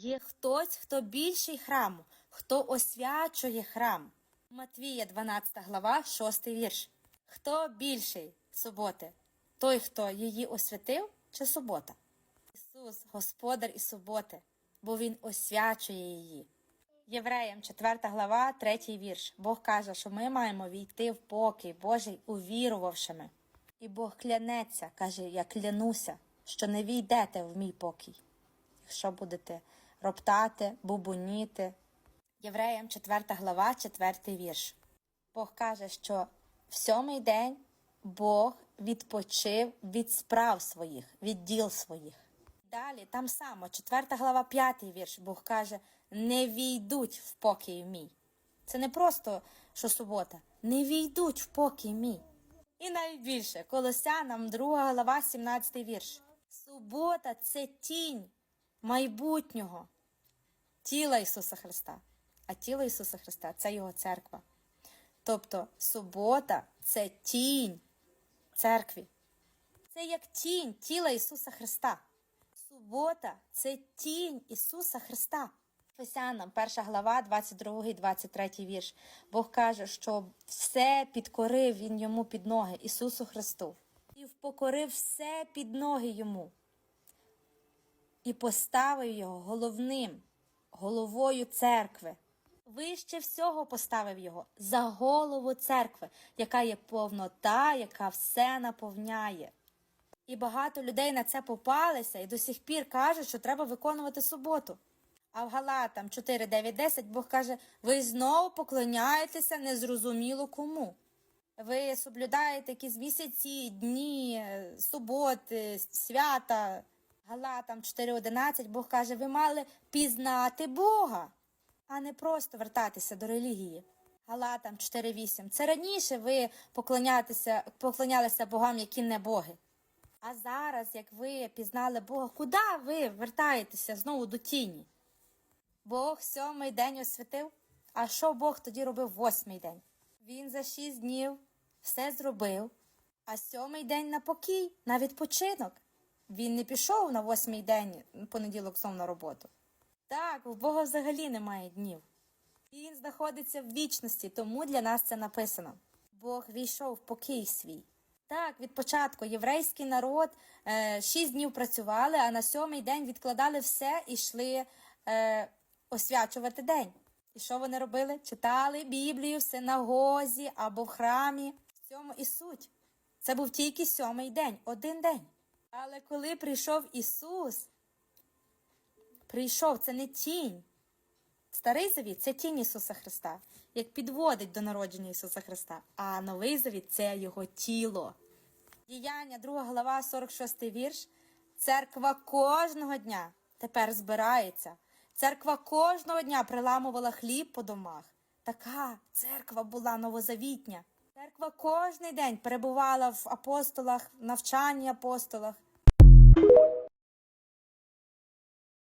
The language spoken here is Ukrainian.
Є хтось, хто більший храму, хто освячує храм. Матвія, 12 глава, 6 вірш. Хто більший суботи? Той, хто її освятив, чи субота? Ісус, Господар і суботи, бо Він освячує її. Євреям, 4 глава, 3 вірш. Бог каже, що ми маємо війти в покій Божий, увірувавшими. І Бог клянеться, каже, я клянуся, що не війдете в мій покій, якщо будете роптати, бубоніти. Євреям 4 глава, 4 вірш. Бог каже, що в сьомий день Бог відпочив від справ своїх, від діл своїх. Далі, там само, 4 глава, 5 вірш, Бог каже, не війдуть в покій мій. Це не просто що субота, не війдуть в покій мій. І найбільше, Колосянам, 2 глава, 17 вірш. Субота це тінь майбутнього тіла Ісуса Христа. А тіло Ісуса Христа це Його церква. Тобто субота це тінь церкві. Це як тінь тіла Ісуса Христа. Субота це тінь Ісуса Христа. Ефесянам, 1 глава, 22, 23 вірш. Бог каже, що все підкорив Він йому під ноги, Ісусу Христу. І впокорив все під ноги йому. І поставив його головним, головою церкви. Вище всього поставив його за голову церкви, яка є повнота, яка все наповняє. І багато людей на це попалися і до сих пір кажуть, що треба виконувати суботу. А в Галатам 4, 9, 10 Бог каже: ви знову поклоняєтеся незрозуміло кому. Ви соблюдаєте якісь місяці, дні, суботи, свята. Галатам 4.11 Бог каже, ви мали пізнати Бога, а не просто вертатися до релігії. Галатам 4.8. Це раніше ви поклонялися богам, які не боги. А зараз, як ви пізнали Бога, куди ви вертаєтеся знову до тіні? Бог сьомий день освятив. А що Бог тоді робив восьмий день? Він за шість днів все зробив, а сьомий день на покій, на відпочинок. Він не пішов на восьмий день понеділок знов на роботу. Так, в Бога взагалі немає днів. Він знаходиться в вічності, тому для нас це написано. Бог війшов в покій свій. Так, від початку єврейський народ е, шість днів працювали, а на сьомий день відкладали все і йшли е, освячувати день. І що вони робили? Читали Біблію в синагозі або в храмі. В цьому і суть. Це був тільки сьомий день, один день. Але коли прийшов Ісус, прийшов це не тінь. Старий завіт це тінь Ісуса Христа, як підводить до народження Ісуса Христа. А новий завіт це Його тіло. Діяння, 2 глава, 46 вірш. Церква кожного дня тепер збирається. Церква кожного дня приламувала хліб по домах. Така церква була новозавітня. Церква кожний день перебувала в апостолах, навчанні апостолах.